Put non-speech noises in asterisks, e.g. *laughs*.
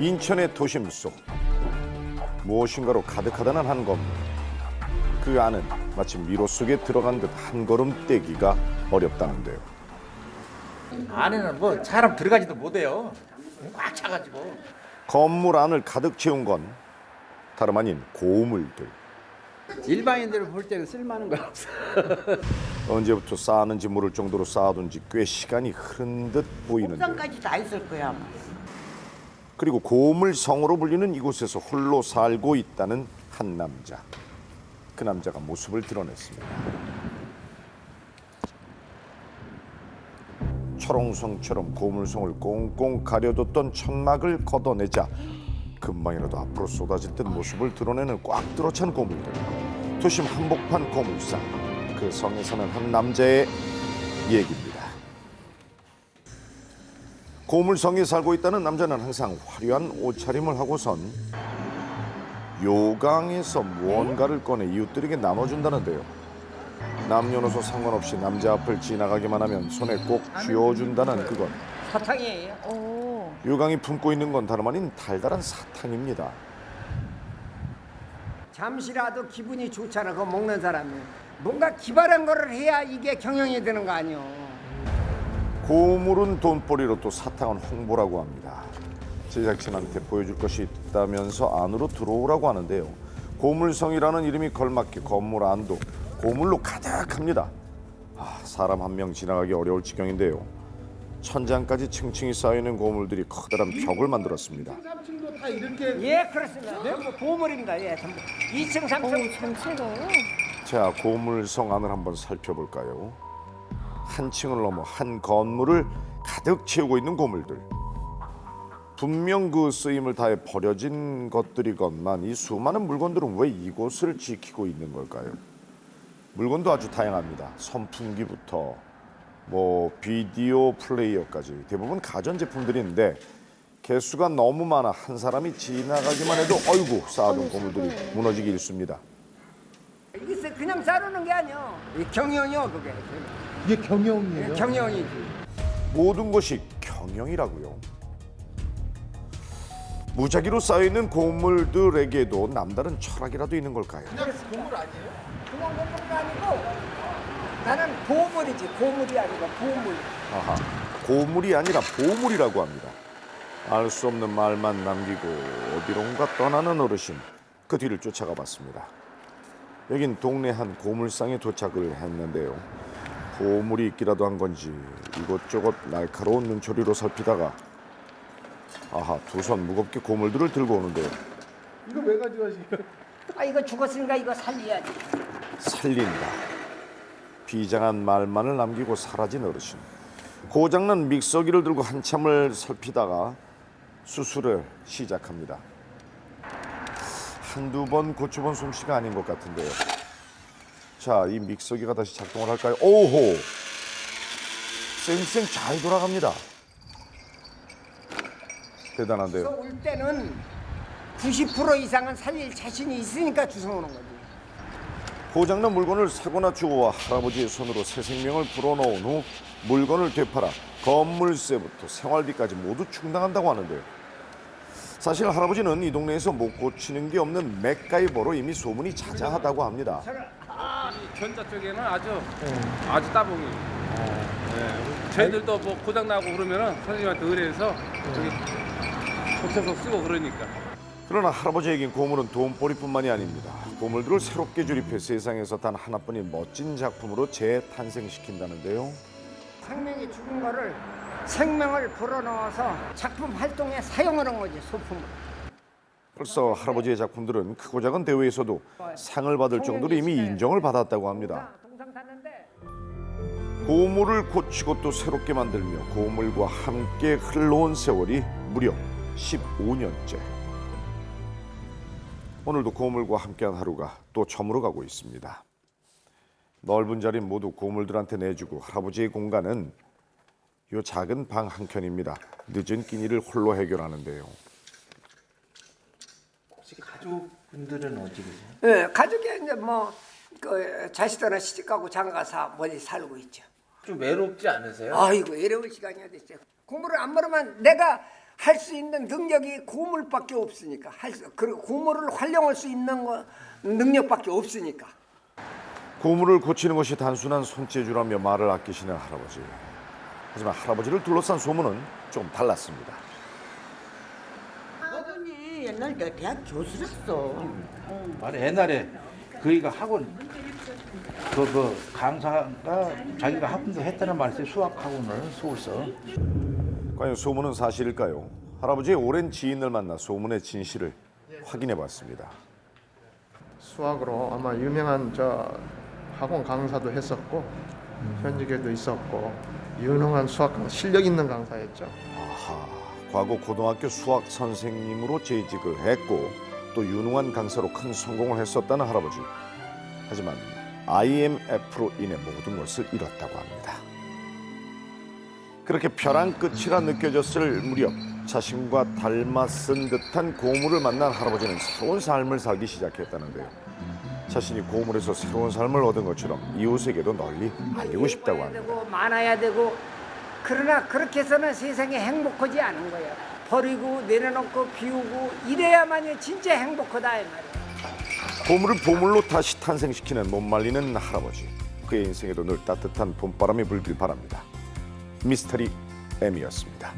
인천의 도심 속 무엇인가로 가득하다는 한 건물. 그 안은 마치 미로 속에 들어간 듯 한 걸음 떼기가 어렵다는데요. 안에는 뭐 사람 들어가지도 못해요. 꽉 차가지고. 건물 안을 가득 채운 건 다름 아닌 고물들. 일반인들을 볼 때는 쓸만한 거 없어. *laughs* 언제부터 쌓았는지 모를 정도로 쌓아둔 지 꽤 시간이 흐른 듯 보이는데요. 옥상까지 다 있을 거야. 아마. 그리고 고물성으로 불리는 이곳에서 홀로 살고 있다는 한 남자. 그 남자가 모습을 드러냈습니다. 철옹성처럼 고물성을 꽁꽁 가려뒀던 천막을 걷어내자 금방이라도 앞으로 쏟아질 듯 모습을 드러내는 꽉 들어찬 고물들. 도심 한복판 고물상. 그 성에 사는 한 남자의 얘기입니다. 고물성에 살고 있다는 남자는 항상 화려한 옷차림을 하고선 요강에서 무언가를 꺼내 이웃들에게 나눠준다는데요. 남녀노소 상관없이 남자 앞을 지나가기만 하면 손에 꼭 쥐어준다는 그것. 사탕이에요. 오. 요강이 품고 있는 건 다름 아닌 달달한 사탕입니다. 잠시라도 기분이 좋잖아. 그거 먹는 사람이. 뭔가 기발한 거를 해야 이게 경영이 되는 거 아니오. 고물은 돈벌이로 또 사탕은 홍보라고 합니다. 제작진한테 보여줄 것이 있다면서 안으로 들어오라고 하는데요. 고물성이라는 이름이 걸맞게 건물 안도 고물로 가득합니다. 아, 사람 한 명 지나가기 어려울 지경인데요. 천장까지 층층이 쌓이는 고물들이 커다란 벽을 만들었습니다. 예, 그렇습니다. 전부 보물입니다. 예, 전부. 2층, 3층. 전체가요? 자, 고물성 안을 한번 살펴볼까요? 한 층을 넘어 한 건물을 가득 채우고 있는 고물들. 분명 그 쓰임을 다해 버려진 것들이건만 이 수많은 물건들은 왜 이곳을 지키고 있는 걸까요? 물건도 아주 다양합니다. 선풍기부터 뭐 비디오 플레이어까지 대부분 가전 제품들인데 개수가 너무 많아 한 사람이 지나가기만 해도 어이구 쌓아둔 고물들이 무너지기 일쑤입니다. 이게 그냥 싸르는 게 아니오. 이 경영이요, 그게. 이게 경영이에요? 예, 경영이지. 모든 것이 경영이라고요. 무작위로 쌓여있는 고물들에게도 남다른 철학이라도 있는 걸까요? 그냥 공물도 아니고 나는 보물이지. 고물이 아니고 보물. 아하, 고물이 아니라 보물이라고 합니다. 알 수 없는 말만 남기고 어디론가 떠나는 어르신 그 뒤를 쫓아가 봤습니다. 여긴 동네 한 고물상에 도착을 했는데요. 보물이 있기라도 한 건지 이곳저곳 날카로운 눈초리로 살피다가 아하 두 손 무겁게 고물들을 들고 오는데요. 이거 왜 가져가시요? 아, 이거 죽었으니까 이거 살려야지. 살린다. 비장한 말만을 남기고 사라진 어르신. 고장난 믹서기를 들고 한참을 살피다가 수술을 시작합니다. 한두 번 고쳐본 솜씨가 아닌 것 같은데요. 자, 이 믹서기가 다시 작동을 할까요? 오호! 쌩쌩 잘 돌아갑니다. 대단한데요. 올 때는 90% 이상은 살릴 자신이 있으니까 주워 오는 거지. 고장난 물건을 사고나 주고와 할아버지의 손으로 새 생명을 불어넣은 후 물건을 되팔아 건물세부터 생활비까지 모두 충당한다고 하는데요. 사실 할아버지는 이 동네에서 못 고치는 게 없는 맥가이버로 이미 소문이 자자하다고 합니다. 이 전자 쪽에는 아주 아주 따봉이. 네. 저희들도 뭐 고장 나고 그러면은 선생님한테 의뢰해서 저기 고쳐서 쓰고 그러니까. 그러나 할아버지에겐 고물은 돈벌이뿐만이 아닙니다. 고물들을 새롭게 조립해 세상에서 단 하나뿐인 멋진 작품으로 재탄생시킨다는데요. 생명이 죽은 거를 생명을 불어넣어서 작품 활동에 사용하는 거지 소품을. 벌써 할아버지의 작품들은 크고 작은 대회에서도 상을 받을 정도로 이미 인정을 받았다고 합니다. 고물을 고치고 또 새롭게 만들며 고물과 함께 흘러온 세월이 무려 15년째. 오늘도 고물과 함께한 하루가 또 저물어 가고 있습니다. 넓은 자리 모두 고물들한테 내주고 할아버지의 공간은 요 작은 방 한 켠입니다. 늦은 끼니를 홀로 해결하는데요. 혹시 가족분들은 어디 계세요? 예, 가족이 이제 뭐 그 자식들은 시집가고 장가서 멀리 살고 있죠. 좀 외롭지 않으세요? 아이고 외로운 시간이 어딨어요. 공부를 안 모르면 내가 할 수 있는 능력이 고물밖에 없으니까 할 수, 그리고 고물을 활용할 수 있는 거 능력밖에 없으니까. 고물을 고치는 것이 단순한 손재주라며 말을 아끼시는 할아버지. 하지만 할아버지를 둘러싼 소문은 좀 달랐습니다. 아버님 옛날 내 대학 교수였어. 말해 옛날에 그이가 학원 그, 그 강사가 자기가 학원도 했다는 말이 있어요. 수학 학원을 서울서. 과연 소문은 사실일까요? 할아버지의 오랜 지인을 만나 소문의 진실을 확인해 봤습니다. 수학으로 아마 유명한 저 학원 강사도 했었고 현직에도 있었고 유능한 수학 강사, 실력 있는 강사였죠. 아하, 과거 고등학교 수학 선생님으로 재직을 했고 또 유능한 강사로 큰 성공을 했었다는 할아버지. 하지만 IMF로 인해 모든 것을 잃었다고 합니다. 그렇게 벼랑 끝이라 느껴졌을 무렵 자신과 닮아쓴 듯한 고물을 만난 할아버지는 새로운 삶을 살기 시작했다는데요. 자신이 고물에서 새로운 삶을 얻은 것처럼 이웃에게도 널리 알리고 싶다고 합니다. 되고 많아야 되고 그러나 그렇게 해서는 세상에 행복하지 않은 거예요. 버리고 내려놓고 비우고 이래야만이 진짜 행복하다 이 말이에요. 보물을 보물로 다시 탄생시키는 못 말리는 할아버지. 그의 인생에도 늘 따뜻한 봄바람이 불길 바랍니다. 미스터리 M이었습니다.